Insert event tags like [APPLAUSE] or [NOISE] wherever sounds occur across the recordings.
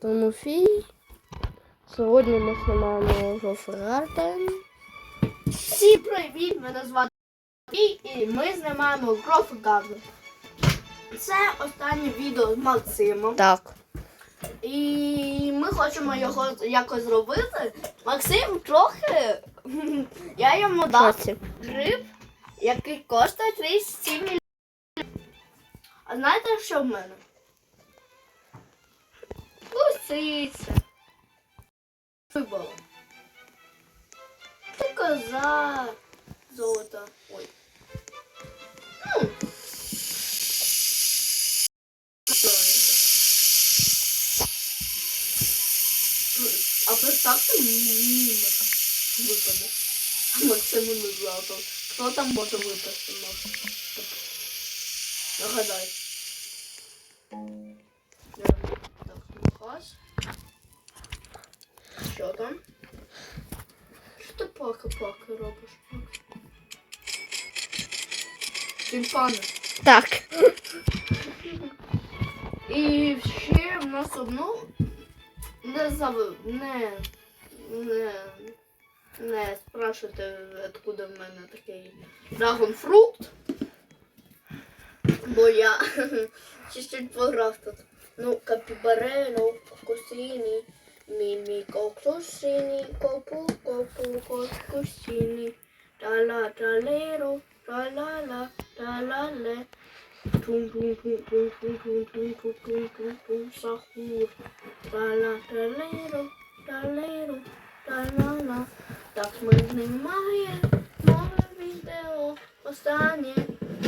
Тимофій. Сьогодні ми знімаємо Гофрартен. Всім привіт! Мене звати Сергій і ми знімаємо Грофгазу. Це останнє відео з Максимом. Так. І ми хочемо його якось зробити. Максим трохи. [LAUGHS] Я йому дав гриб, який коштує 37 мільйонів. А знаєте, що в мене? Лисиця. Вибило. Ти коза. Золото. Ой. Ну. А представте мімик випаде. А Максиму не злато. Хто там може випасти? Нагадай. Так, Що там? Що ти пака-пака робиш? Тюльпани. Так. І ще в нас одну не зав... не, не, не спрашивайте, откуда в мене такий драгонфрукт. Бо я [LAUGHS] чуть-чуть пограв тут. Ну, капібарено, кокосині, мімі, кокосині, копу, копу, кокосині. Та-ла, та-леро, та-ла-ла, та-ла-ле. Тум-тум-тум-тум-тум-тум-тум-тум-тум-тум, сахур. Та-ла, та-леро, та-леро, та-ла-ла. Так ми знімає нове відео. Останнє.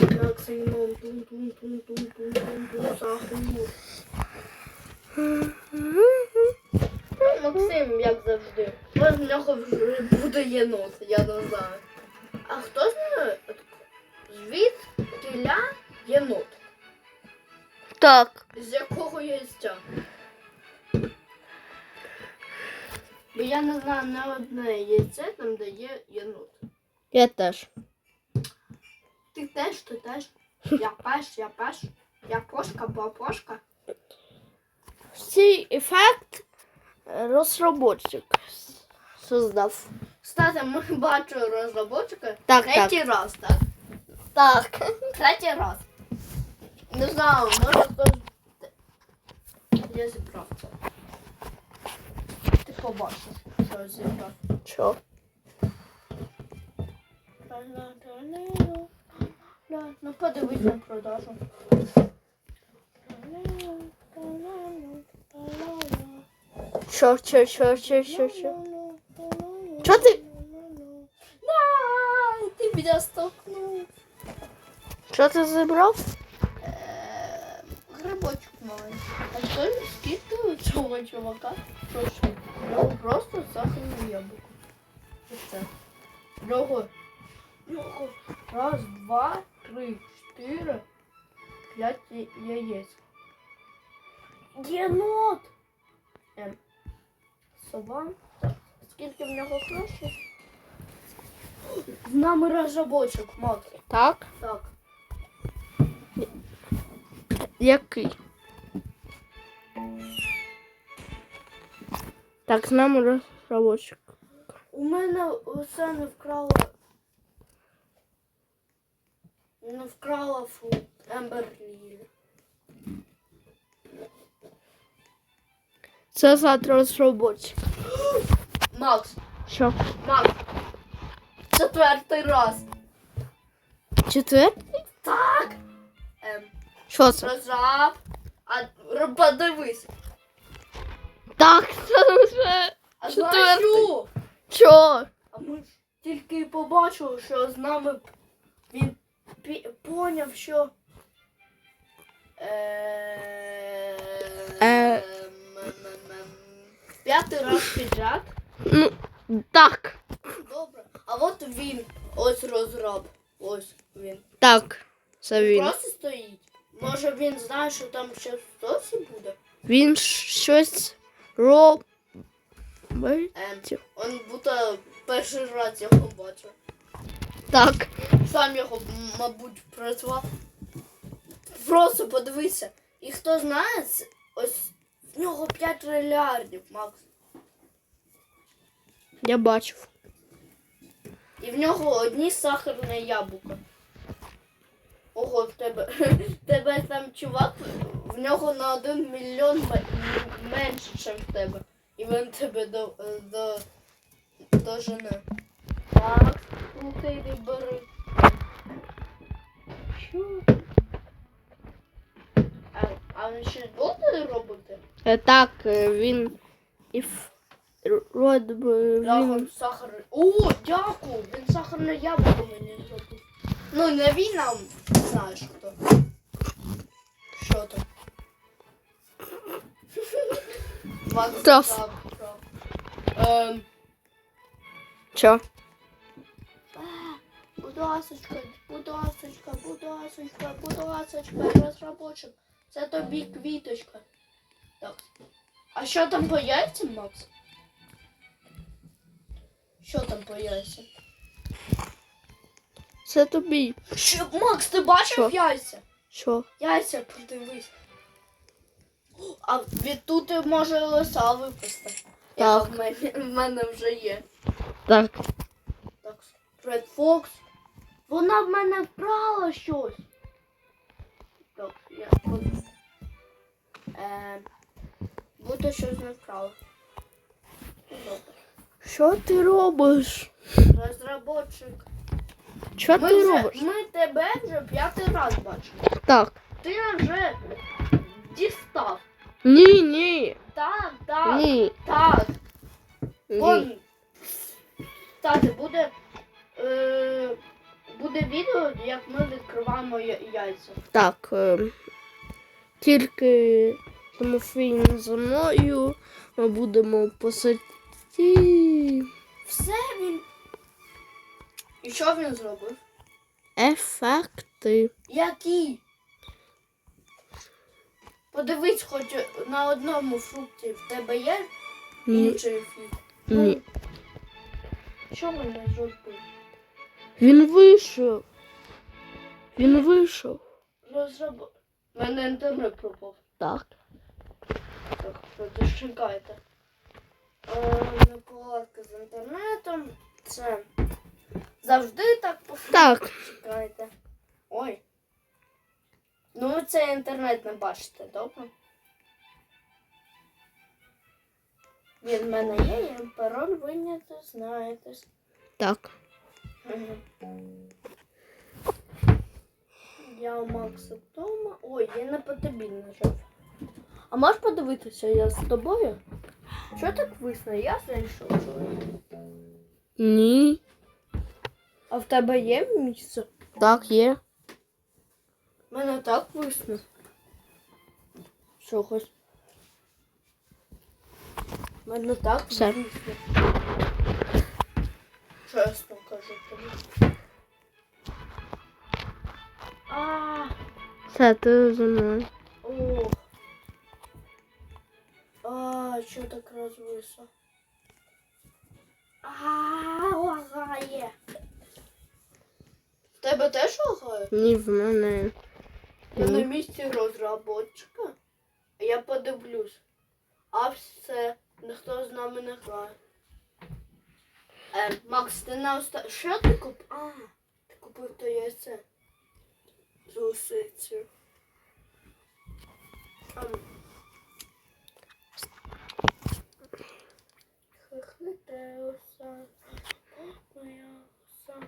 Максимум тум-тум-тум-тум-тум-тум, сахур. Ну, Максим, як завжди. Може, в нього вже буде єнот, я не знаю. А хто знає? Звідкиля єнот? Так. З якого яйця? Бо я не знаю не одне яйце, там де є єнот. Я теж. Ти теж, ти теж. Я пеш, я пеш. Я кошка, папошка. Цей ефект розробочик создав. Кстати, ми бачу розробочика Так, третій раз, так? Так. Третій раз. Не знаю, може хтось. Я зібрав це. Ти побачиш, що я зібрав. Ну подивись на продажу. Що, що, що, що, що, що? Що ти? Да, ти мене столкнув. Що ти зібрав? Е, Грибочок маленький. А що скільки у цього чувака? Прошу. Ну, просто сахарну яблуко. Його. Його. Раз, два, три, чотири, п'ять яєць. Єнот! Ем. Сова. Так. Скільки в нього грошей? З нами розробочок, Макс. Так. Так. Який? Так, з нами розробочик. У мене усе не вкрала. Не вкрала фрукт Ембер Це завтра розробочик. [GASPS] Макс, Що? Макс. Четвертий раз. Четвертий? Так. Ем, Що це? розраб. А подивись. Так, це вже. А Четвертий. знаєш що? Що? А ми ж тільки побачили, що з нами він поняв, що. Е... Е. м-м-м. П'ятий раз підряд. Ну, так. Добре. А от він. Ось розраб. Ось він. Так. Це він. Просто стоїть. Може він знає, що там ще хтось буде? Він щось робить. Ем, он будто перший раз його бачив. Так. Сам його, мабуть, працював. Просто подивися. І хто знає, ось нього 5 трильярдів, Макс. Я бачив. І в нього одні сахарне яблуко. Ого, в тебе, [LAUGHS] тебе там чувак, в нього на один мільйон менше, ніж в тебе. І він тебе до, е, до, до жени. Так, слухай, не бери. Що? А, а він щось буде робити? Е, Так, е, він і в род би Рахом він. сахар. О, дякую! Він сахарне яблуко мені зробив. Ну, не він нам знаєш хто. Що там? Макс Та. сказав, що. Ем, Що? А, Будь ласочка, будь ласочка, будь ласочка, будь ласочка, розробочик. Це тобі квіточка. Так. А що там по яйцям, Макс? Що там по яйцям? Це тобі. Що, Макс, ти бачив Що? яйця? Що? Яйця подивись. А відтут може лиса випасти. Так. В мене, в мене вже є. Так. Так, Red Fox. Вона в мене вкрала щось. Так, я. Е, будто щось не вкрала. Що ти робиш? Розработчик. Що Ми, ти вже, робиш? ми тебе вже п'ятий раз бачимо. Так. Ти вже дістав. Ні, ні. Так, так, Ні. так. Ні. Вон. Кстати, буде, е, буде відео, як ми відкриваємо яйця. Так. е, Тільки Тимофій за мною ми будемо посадити Все він. І що він зробив? ефекти. Які? Подивись, хоч на одному фрукті в тебе є інший ефект. Ні. Що він не зробив? Він вийшов. Він вийшов. Розраб... У мене інтернет пропав. Так. Так, чекайте. Неполадка з інтернетом. Це завжди так Так. Чекайте. Ой. Ну ви цей інтернет не бачите, добре? Він в мене є, я пароль виняти, знаєте. Так. Я у Макса вдома. Ой, я не по тобі нажав. А можеш подивитися, я з тобою? Що так висно? Я знайшов. Ні. А в тебе є місце? Так, є. У мене так висно. Чогось. У мене так Все. висно. Чесно кажу тобі. А, Все, ти за мною. ох. А, що так розвисло? А, лагає. В тебе теж лагає? Ні, в мене. Я на місці розработчика. А я подивлюсь. А все, ніхто з нами не грає. Е, Макс, ти на оста... Що ти купив? А, ти купив то яйце. З. Ам. Хихлите оса, моя оса,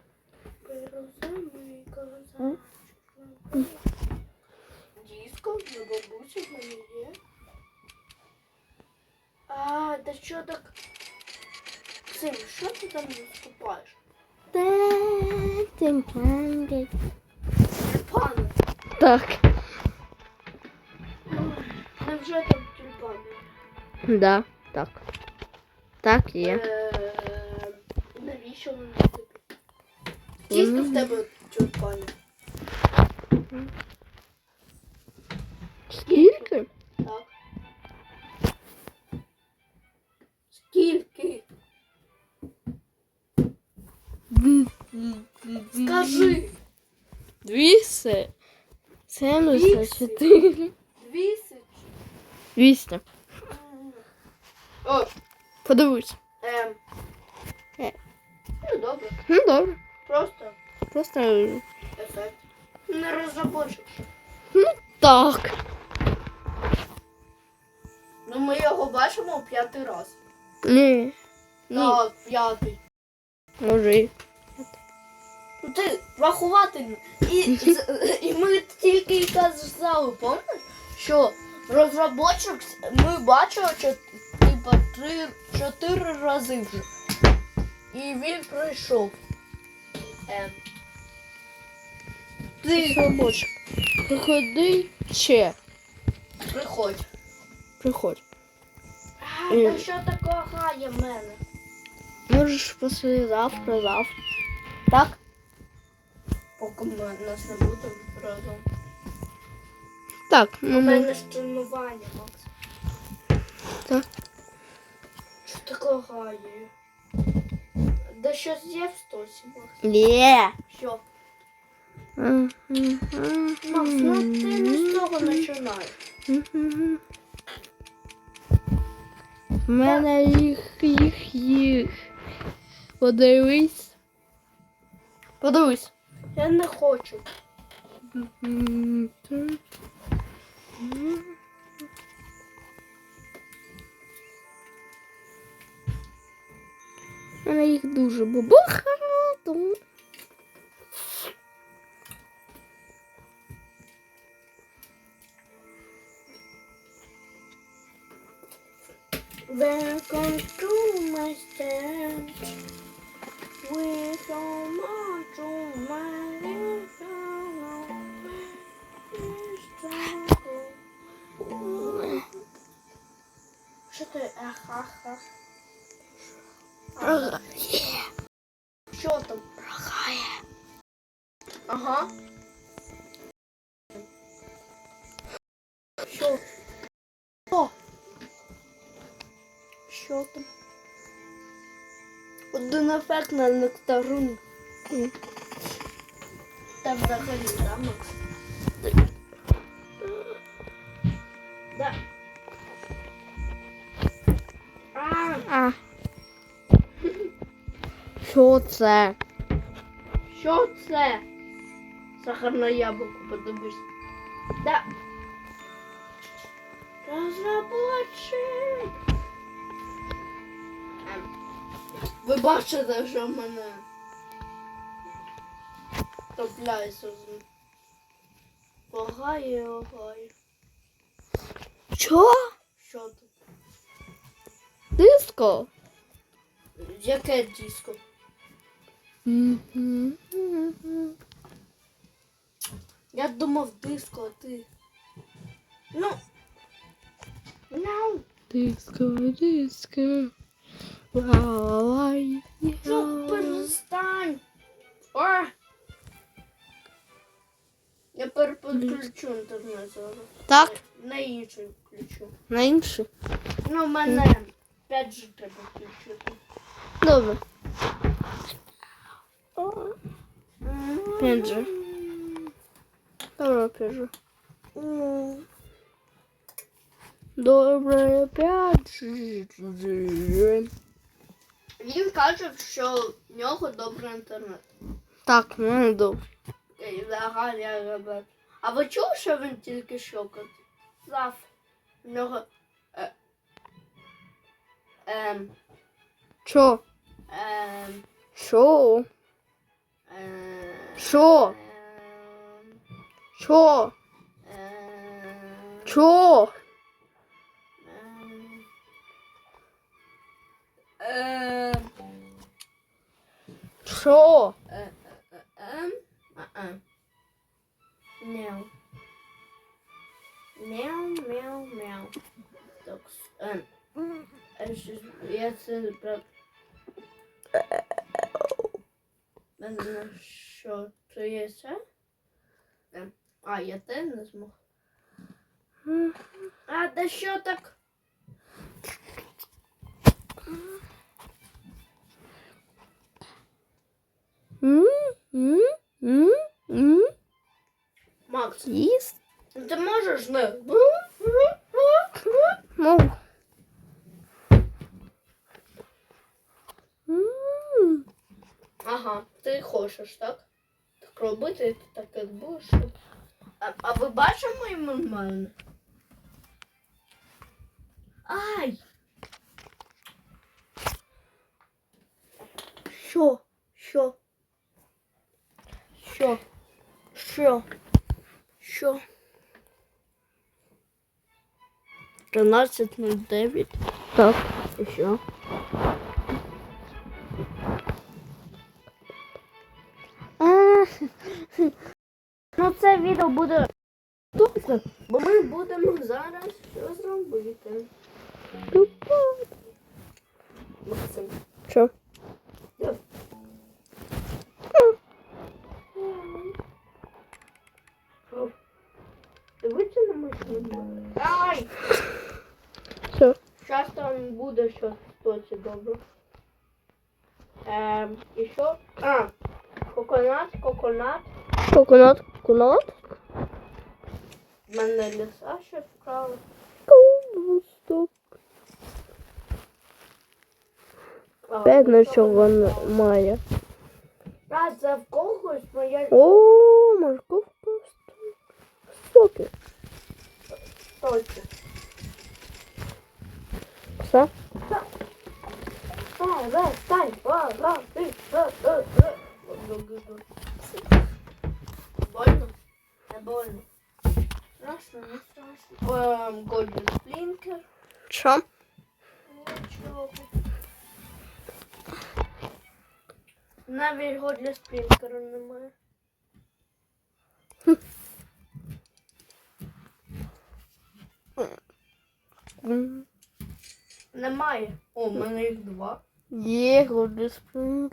перерозе мій козачок. Диско, на бабусі в мене є. А, да що так? Сим, що ти там виступаєш? Тюльпани. Так. Невже там тюльпани? Да, так. Так, є. Е, Навіщо вони тобі? Скільки в тебе тюльпанів? 404. 200. 200. О, Подивись. ем, Е. ну добре. Ну добре. Просто Просто е. ефект. Не розробочик. Ну, так. Ну ми його бачимо п'ятий раз. Ні. Ні. Так, п'ятий. Може. Ти рахувати. не- І, і ми тільки й казали, пам'ятаєш, що розробочок ми бачили типа три, чотири рази вже. І він прийшов. Ем. Ти робочий. Приходи ще. Приходь. Приходь. А, Е. та що такого гає в мене? Можеш послезавтра, завтра. Так? Поки ми нас не буде разом. Так, ну У мене ж тренування, Макс. Так. Що такого гає? Да щось є в стосі, Макс. Є. Що? Макс, ну ти не з цього починаєш. В мене їх, їх, їх. Подивись. Подивись. Я не хочу. У їх дуже багато. Welcome to my stand. With all my to my Що ти? Ахаха. Ага. Що там? Ага. Один ефект на нектарин. Та взагалі, да, Макс? Да. А, А. Що це? що це? Сахарне яблуко, подивись. Да. Розробочик. Ви бачите, що в мене топляється з Лагає, лагає. Що? Що тут? Диско? Яке диско? Я думав диско, а ти. Ну. Ну. Диско, диско. Лай. Ну, перестань. А! Я переподключу інтернет зараз. Так, На інший включу. на інший. Ну, в мене 5G треба включити. Добре. П'ять же. Добре, п'ять Добре, п'ять же. Він каже, що в нього добрий інтернет. Так, в мене добре. Взагалі, ребят. А ви чули, що він тільки що казав? В нього. Е, ем, Що? ем, Що? ем, Що? ем, Що? ем, Що? Ем, Що? е, е, ем, а-а. Мяу. Мяу, мяу, мяу. Так, ем. Е, щось- Я це брат. Мене що, це є це? Ем. А, я те не змог. А, да що так? М? Макс, Їсти. ти можеш не? Мов. Ага, ти хочеш, так? Так робити, ти так як будеш. А, а ви бачимо і нормально? Ай! Що? Що? Що? Що? Що? 13.09. Так, і що? А, [LAUGHS] Ну це відео буде тупо, Бо ми будемо зараз що зробити. тупо. Максим. Що? Ай! Що? Зараз там буде щось точно добре. Ем, і що? А, коконат, коконат. Коконат, коконат. В мене ліса ще вкрали. Певно, ліса що вкрали. немає. А, це в когось моя О, морковка. Соки. Точка. Все? Раз, раз, раз. Больно? Не больно. Страшно, не страшно. Ем, Golden Splinter. Що? Нічого. Навіть Golden Splinter немає. Немає. О, в мене їх два. Є гордий спринг.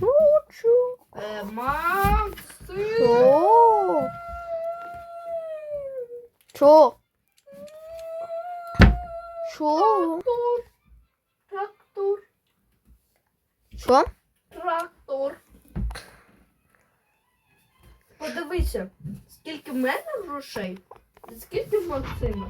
Хочу. Е, Максим. Що? Що? Що? Трактор. Трактор. Що? Трактор. Подивися, скільки в мене грошей, скільки Максима.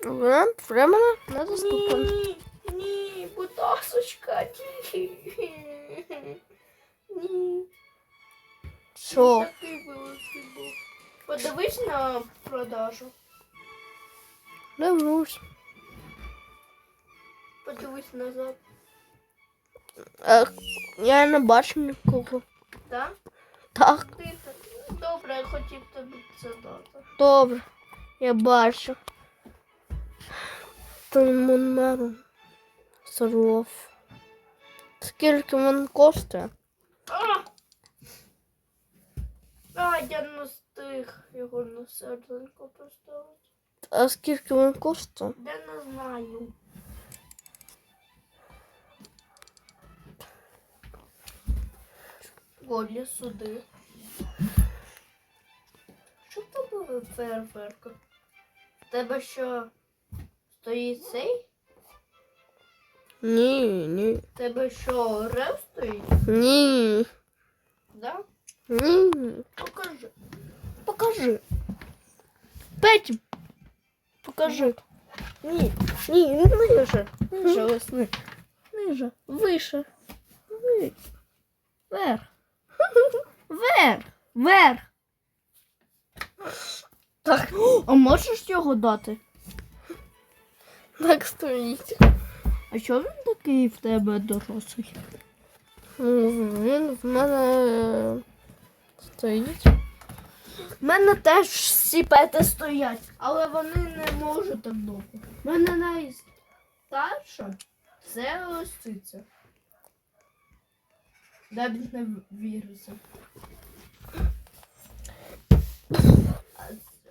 Время, временно недоступно. Ні, ні, будь ласочка, ні. Ні. Що? Такий великий був. Подивись на продажу. Дивлюсь. Подивись назад. Е, я не бачу нікого. Так? Так, Ти так. Добре, я хотів тобі це дати. добре. Я бачу. Тимонеру. Соров. Скільки він коштує? А! А, я не встиг його на серденько поставити. А скільки він коштує? Я не знаю. Годлі суди. Що в тебе фейерверка? В тебе що стоїть цей? Ні, ні. В тебе що рев стоїть? Ні. Да? Ні. Покажи. Покажи. Петя, покажи. Ні, ні, ниже. Ниже, весни. Ниже. Вище. Вверх. Вверх. Так. [GASPS] А можеш його дати? Так стоїть. А що він такий в тебе дорослий? Він в мене стоїть. У мене теж всі пети стоять, але вони не можуть так довго. У мене найстарша це лисиця. Навіть не віриться.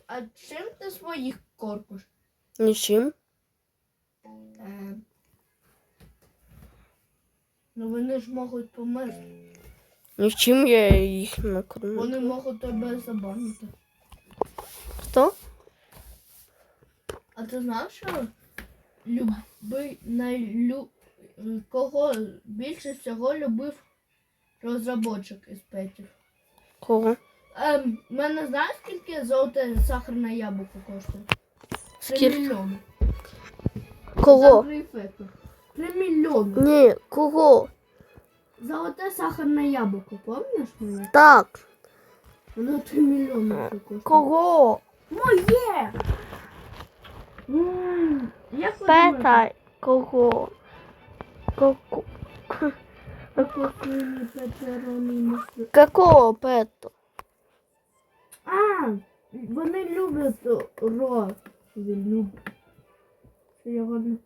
А, чим ти своїх корпуш? Нічим. Е, ну вони ж можуть померти. Нічим я їх не кормлю. Вони можуть тебе забанити. Хто? А ти знаєш, що люби, найлю... кого більше всього любив розробочик із петів? Кого? Ем, мене знаєш, скільки золоте сахарне яблуко коштує? Три Скільки? мільйони. Кого? За грейпфруту. Три мільйони. Ні, кого? Золоте сахарне яблуко, пам'ятаєш мене? Так. Воно 3 мільйони коштує. Кого? Моє! М, Як ви думаєте? Питай. Кого? Кого? Пепероні. Какого пету? А, вони люблять ро. Він любить. Це я вони.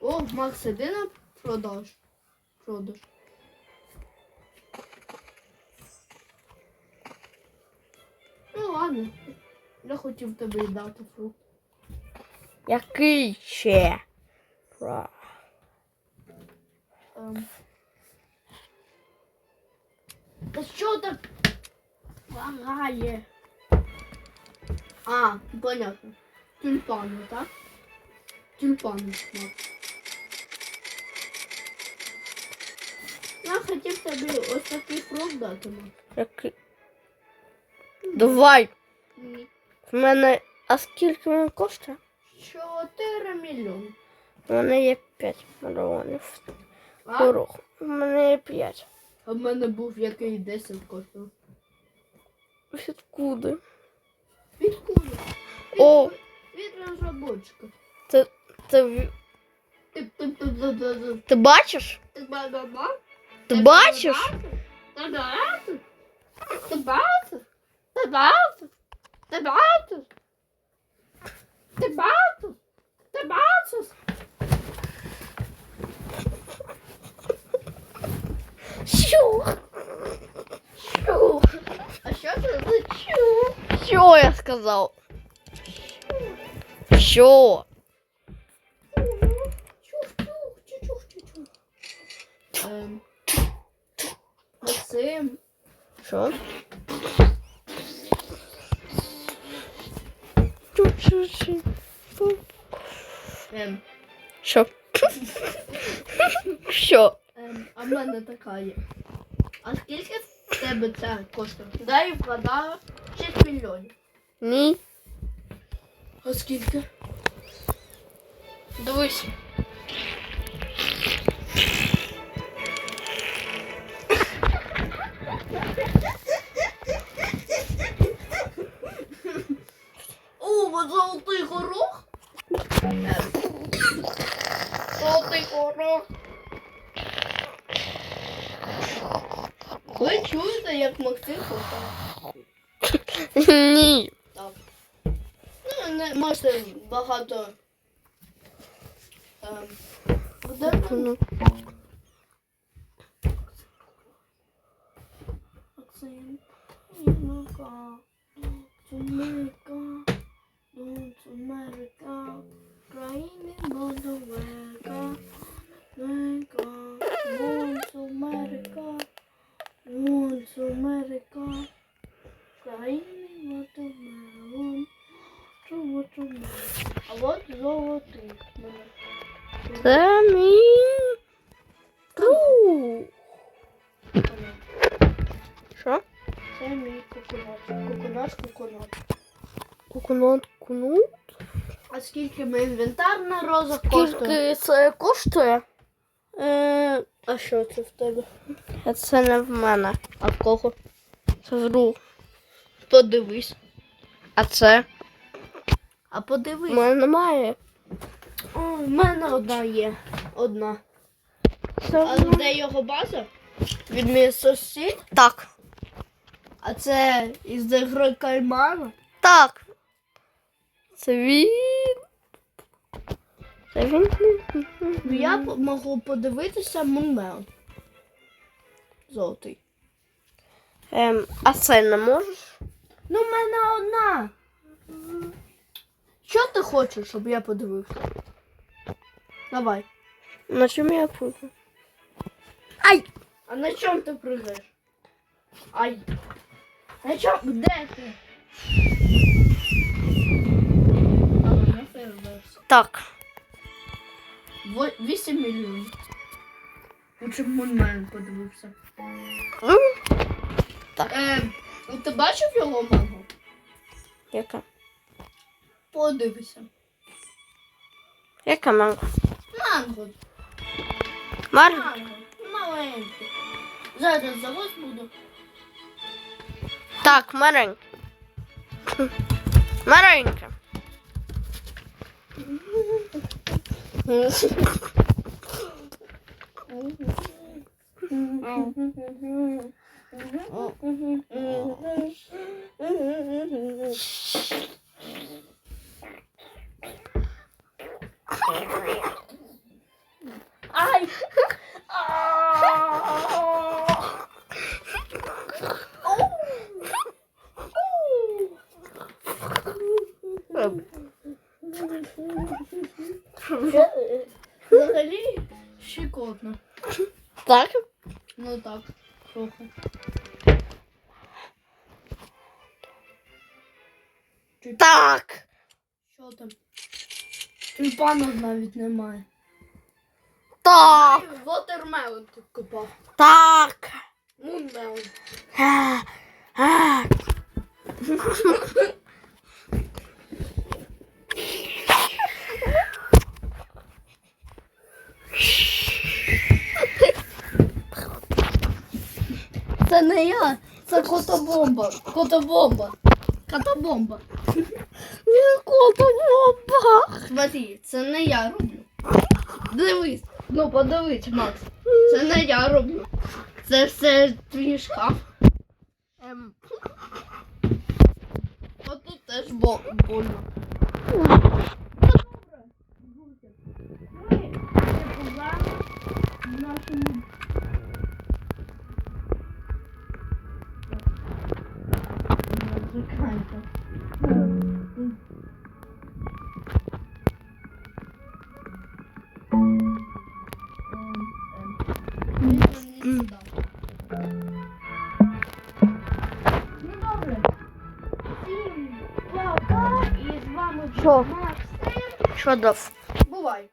О, Макс, іди на продаж. Продаж. Ну ладно. Я хотів тобі і дати фрукт. Який ще? Ем. Та що так лагає? А, понятно. Тюльпани, так? Тюльпани. Я хотів тобі ось такий фрукт дати. Який? Давай. Ні. В мене. А скільки він коштує? Чотири мільйони. У мене є 5 мільйонів. У мене є 5. А в мене був який 10 коштував. Відкуди? Від кулі. О, Від розробочка. це, це. Ти бачиш? Ти ба-ба-ба? Ти бачиш? Ти бачиш? Ти бачиш? Ти бачиш? Ти бачиш? Ти бачиш? Ти бачиш? Що? Що? А що це за чу? Що я сказав? Що? Ем. Максим. Що? Ем. Що? [LAUGHS] Що? Ем, а в мене така є. А скільки в тебе це коштує? Дай вгадаю 6 мільйонів. Ні. А скільки? Дивись. О, вот золотий горох. Золотий горох. Ви чуєте, як Максим хоче? Ні. Так. Ну, не можете багато. Ем, де там Ну-ка. Це мій друг. Що? Це мій коконат. Коконат, коконат. Кукунот кунут? А скільки ми інвентарна роза коштує? Скільки це коштує? Е, а що це в тебе? Це не в мене. А в кого? Це в друг. Подивись. А це? А подивись. мене немає. В мене одна є. Одна. А де його база? Від сусід? Так. А це із гри кальмара? Так. Це він. Це він. Ну я можу подивитися Мунмеон. Золотий. Ем, а це не можеш? Ну, в мене одна. Що ти хочеш, щоб я подивився? Давай. На чому я путаю? Ай! А на чому ти пригаєш? Ай! На чому? Де ти? Так. Во- 8 мільйонів. Лучше б Мунмен подивився. Ну, Так. Е, ну ти бачив його мангу? яка? Подивися. Яка манго? Манго. Марго? Манго. Маленький. Зараз за вас буду. Так, маленька. Маленька. [LAUGHS] Ай! Взагалі щекотно. Так? Ну так, Тюльпанів навіть немає. Так. Вотермелон тут копав. Так. Мунмелон. Це не я, це котобомба. Котобомба. Котобомба. Котобомба. Смотри, це не я роблю. Дивись, ну подивись, Макс. Це не я роблю. Це все твій шкаф. Ем, Отут теж бо больно. Ну Що? Бувай.